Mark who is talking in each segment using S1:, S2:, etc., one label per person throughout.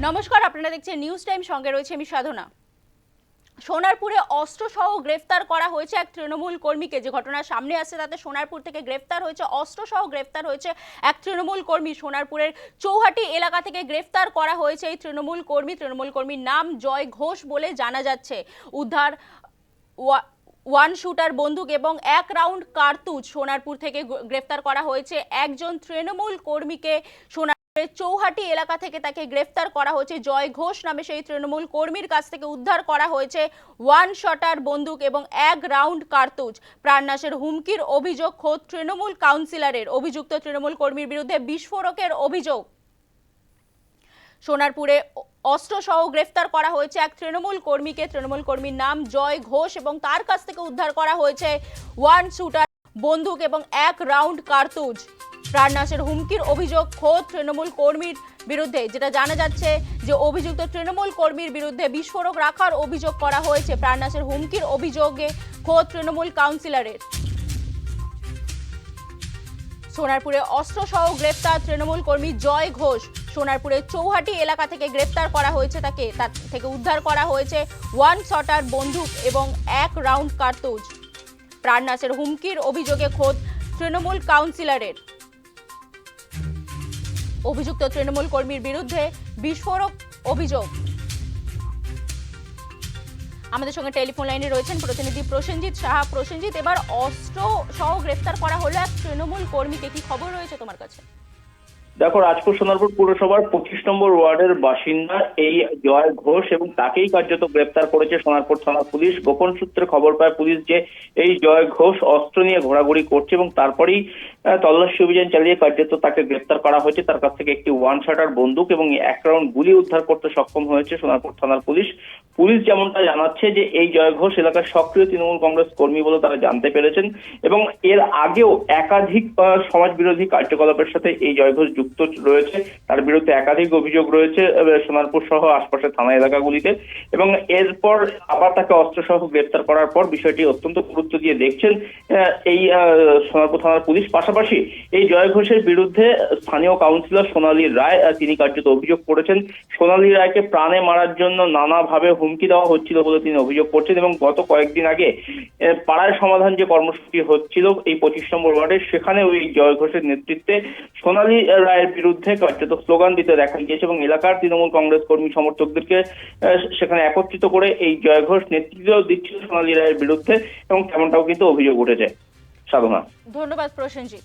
S1: নমস্কার, আপনারা দেখছেন নিউজ টাইম সঙ্গে রয়েছে আমি সাধনা। সোনারপুরে অস্ত্র সহ গ্রেফতার করা হয়েছে এক তৃণমূল কর্মীকে। যে ঘটনা সামনে আসছে, তাতে সোনারপুর থেকে গ্রেফতার হয়েছে অস্ত্র সহ গ্রেফতার হয়েছে এক তৃণমূল কর্মী। সোনারপুরের চৌহাটি এলাকা থেকে গ্রেফতার করা হয়েছে এই তৃণমূল কর্মী। তৃণমূল কর্মীর নাম জয় ঘোষ বলে জানা যাচ্ছে। উদ্ধার ওয়া- ওয়ান শুটার বন্দুক এবং এক রাউন্ড কার্তুজ সোনারপুর থেকে গ্রেফতার করা হয়েছে। একজন তৃণমূল কর্মীকে সোনারপুরের চৌহাটি এলাকা থেকে তাকে গ্রেফতার করা হয়েছে। জয় ঘোষ নামে সেই তৃণমূল কর্মীর কাছ থেকে উদ্ধার করা হয়েছে ওয়ান শটার বন্দুক এবং এক রাউন্ড কার্তুজ। প্রাণনাশের হুমকির অভিযোগ খোদ তৃণমূল কাউন্সিলরের অভিযুক্ত তৃণমূল কর্মীর বিরুদ্ধে বিস্ফোরকের অভিযোগ। সোনারপুরে অস্ত্র সহ গ্রেফতার করা হয়েছে এক তৃণমূল কর্মীকে। তৃণমূল কর্মীর নাম জয় ঘোষ এবং তার কাছ থেকে উদ্ধার করা হয়েছে ওয়ান শুটার বন্দুক এবং এক রাউন্ড কার্তুজ। প্রাণনাশের হুমকির অভিযোগ খোদ তৃণমূল কর্মীর বিরুদ্ধে, যেটা জানা যাচ্ছে যে অভিযুক্ত তৃণমূল কর্মীর বিরুদ্ধে বিস্ফোরক রাখার অভিযোগ করা হয়েছে। প্রাণনাশের হুমকির অভিযোগে খোদ তৃণমূল কাউন্সিলরের। সোনারপুরে অস্ত্র সহ গ্রেপ্তার তৃণমূল কর্মী জয় ঘোষ। সোনারপুরের চৌহাটি এলাকা থেকে গ্রেপ্তার করা হয়েছে তাকে, তার থেকে উদ্ধার করা হয়েছে ওয়ান শটার বন্দুক এবং এক রাউন্ড কার্তুজ। প্রাণনাশের হুমকির অভিযোগে খোদ তৃণমূল কাউন্সিলরের। অভিযুক্ত তৃণমূল কর্মীর বিরুদ্ধে বিস্ফোরক অভিযোগ। আমাদের সঙ্গে টেলিফোন লাইনে রয়েছেন প্রতিনিধি প্রসেনজিৎ সাহা। প্রসেনজিৎ, এবার অস্ত্র সহ গ্রেফতার করা হলো এক তৃণমূল কর্মীকে। কি খবর রয়েছে তোমার কাছে?
S2: দেখো রাজপুর সোনারপুর পুরসভার পঁচিশ নম্বর ওয়ার্ডের বাসিন্দা এই জয় ঘোষ এবং তাকেই কার্যত গ্রেপ্তার করেছে সোনারপুর থানা পুলিশ। গোপন সূত্রে খবর পায় পুলিশ যে এই জয় ঘোষ অস্ত্র নিয়ে ঘোরাঘুরি করছে এবং তারপরেই তল্লাশি অভিযান চালিয়ে কার্যত তাকে গ্রেপ্তার করা হয়েছে। তার কাছ থেকে একটি ওয়ান শাটার বন্দুক এবং এক রাউন্ড গুলি উদ্ধার করতে সক্ষম হয়েছে সোনারপুর থানার পুলিশ। পুলিশ যেমনটা জানাচ্ছে যে এই জয় ঘোষ এলাকার সক্রিয় তৃণমূল কংগ্রেস কর্মী বলে তারা জানতে পেরেছেন এবং এর আগেও একাধিক সমাজ বিরোধী কার্যকলাপের সাথে এই জয় ঘোষ যুক্ত রয়েছে। তার বিরুদ্ধে একাধিক অভিযোগ রয়েছে সোনারপুর সহ আশপাশের থানা এলাকাগুলিতে। এবং এরপর আবার তাকে অস্ত্র সহ গ্রেপ্তার করার পর বিষয়টি অত্যন্ত গুরুত্ব দিয়ে দেখছেন এই সোনারপুর থানার পুলিশ। পাশাপাশি এই জয় ঘোষের বিরুদ্ধে স্থানীয় কাউন্সিলর সোনালী রায় তিনি কার্যত অভিযোগ করেছেন। সোনালী রায়কে প্রাণে মারার জন্য নানাভাবে হুমকি দেওয়া হচ্ছিল বলে তিনি অভিযোগ করছেন এবং গত কয়েকদিন আগে পাড়ায় সমাধান যে কর্মসূচি হচ্ছিল এই পঁচিশ নম্বর ওয়ার্ডে সেখানে ওই জয় ঘোষের নেতৃত্বে সোনালী রায়ের বিরুদ্ধে কার্যত স্লোগান দিতে দেখা গিয়েছে এবং এলাকার তৃণমূল কংগ্রেস কর্মী সমর্থকদেরকে সেখানে একত্রিত করে এই জয় ঘোষ নেতৃত্ব দিচ্ছিল সোনালী রায়ের বিরুদ্ধে এবং তেমনটাও কিন্তু অভিযোগ উঠেছে। সাধনা।
S1: ধন্যবাদ প্রসেনজিৎ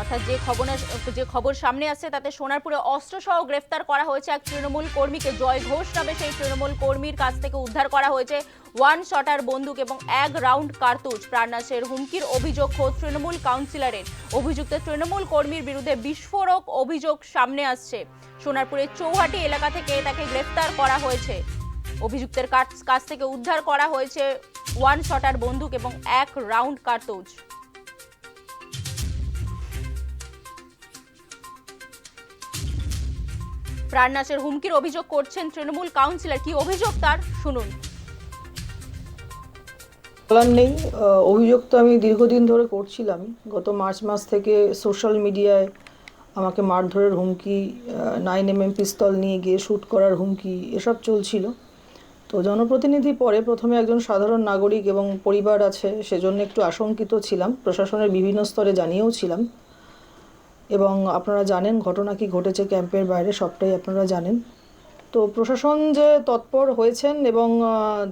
S1: অর্থাৎ যে খবর যে খবর সামনে আসছে তাতে সোনারপুরে অস্ত্র সহ গ্রেফতার করা হয়েছে এক তৃণমূল কর্মীকে। জয় ঘোষ নামে সেই তৃণমূল কর্মীর কাছ থেকে উদ্ধার করা হয়েছে। ওয়ান শটার বন্দুক এবং এক রাউন্ড কার্তুজ। প্রাণনাশের হুমকির অভিযোগ খোদ তৃণমূল কাউন্সিলরের। অভিযুক্ত তৃণমূল কর্মীর বিরুদ্ধে বিস্ফোরক অভিযোগ সামনে আসছে। সোনারপুরের চৌহাটি এলাকা থেকে তাকে গ্রেফতার করা হয়েছে। অভিযুক্তের কাছ থেকে উদ্ধার করা হয়েছে ওয়ান শটার বন্দুক এবং এক রাউন্ড কার্তুজ। প্রাণনাশের হুমকির অভিযোগ করছেন তৃণমূল কাউন্সিলর। কি অভিযোগ তার? শুনুন।
S3: বলার নেই। অভিযোগ তো আমি দীর্ঘদিন ধরে করছিলাম। গত মার্চ মাস থেকে সোশ্যাল মিডিয়ায় আমাকে মারধরের হুমকি নাইন এম এম পিস্তল নিয়ে গিয়ে শ্যুট করার হুমকি, এসব চলছিল। তো জনপ্রতিনিধি পরে প্রথমে একজন সাধারণ নাগরিক এবং পরিবার আছে, সেজন্য একটু আশঙ্কিত ছিলাম। প্রশাসনের বিভিন্ন স্তরে জানিয়েও ছিলাম। এবং আপনারা জানেন ঘটনা কি ঘটেছে ক্যাম্পের বাইরে, সবটাই আপনারা জানেন। তো প্রশাসন যে তৎপর হয়েছেন এবং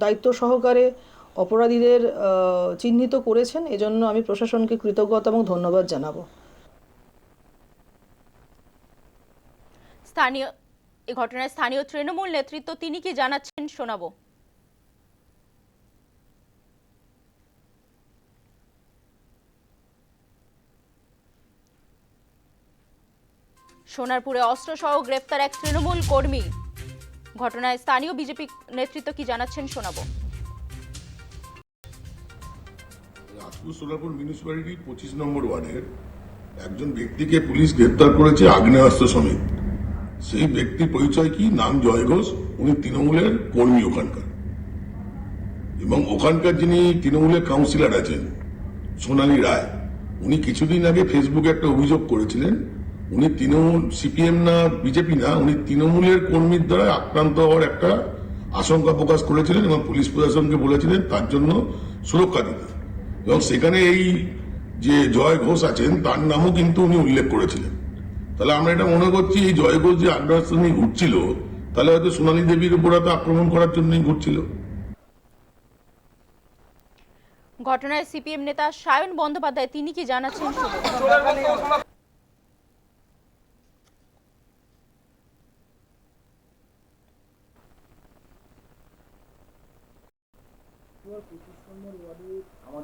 S3: দায়িত্ব সহকারে অপরাধীদের চিহ্নিত করেছেন, এজন্য আমি প্রশাসনকে কৃতজ্ঞতা এবং ধন্যবাদ জানাব।
S1: স্থানীয় এই ঘটনায় স্থানীয় তৃণমূল নেতৃত্ব তিনি কি জানাচ্ছেন শোনাবো। সোনারপুরে অস্ত্র সহ গ্রেফতার এক তৃণমূল কর্মী। ঘটনায় স্থানীয় বিজেপি নেতৃত্ব কি জানাচ্ছেন শোনাবো।
S4: রাজপুর সোলাপুর মিউনিসিপ্যালিটি পঁচিশ নম্বর ওয়ার্ডের একজন ব্যক্তিকে পুলিশ গ্রেপ্তার করেছে আগ্নেয়াস্ত্র সমেত। সেই ব্যক্তির পরিচয় কি? নাম জয় ঘোষ। উনি তৃণমূলের কর্মী ওখানকার। এবং ওখানকার যিনি তৃণমূলের কাউন্সিলর আছেন, সোনালী রায়, উনি কিছুদিন আগে ফেসবুকে একটা অভিযোগ করেছিলেন উনি তৃণমূল, সিপিএম না বিজেপি না, উনি তৃণমূলের কর্মীর দ্বারা আক্রান্ত হওয়ার একটা আশঙ্কা প্রকাশ করেছিলেন এবং পুলিশ প্রশাসনকে বলেছিলেন তার জন্য সুরক্ষা দিতে। এবং সেখানে এই যে জয় ঘোষ আছেন, তার নামও কিন্তু উনি উল্লেখ করেছিলেন। তাহলে আমরা এটা মনে করছি, এই জয় ঘোষ যে আগ্রাসন ঘুরছিল, তাহলে হয়তো সোনালী দেবীর উপর হয়তো আক্রমণ করার জন্যই ঘুরছিল।
S1: ঘটনায় সিপিএম নেতা সায়ন বন্দ্যোপাধ্যায়, তিনি কি জানাচ্ছেন শুনুন।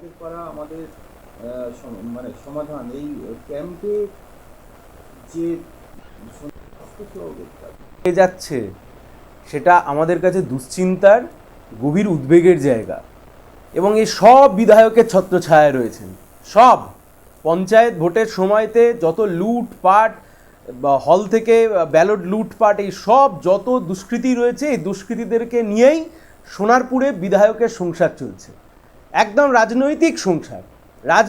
S5: আমাদের পাড়া আমাদের মানে সমাধান। এই ক্যাম্পে যে
S6: হয়ে যাচ্ছে, সেটা আমাদের কাছে দুশ্চিন্তার, গভীর উদ্বেগের জায়গা। এবং এই সব বিধায়কের ছত্রছায়ায় রয়েছেন। সব! পঞ্চায়েত ভোটের সময়তে যত লুটপাট হল থেকে ব্যালট লুটপাট, এই সব যত দুষ্কৃতি রয়েছে, এই দুষ্কৃতীদেরকে নিয়েই সোনারপুরে বিধায়কের সংসার চলছে। একদম রাজনৈতিক সংসার। রাজ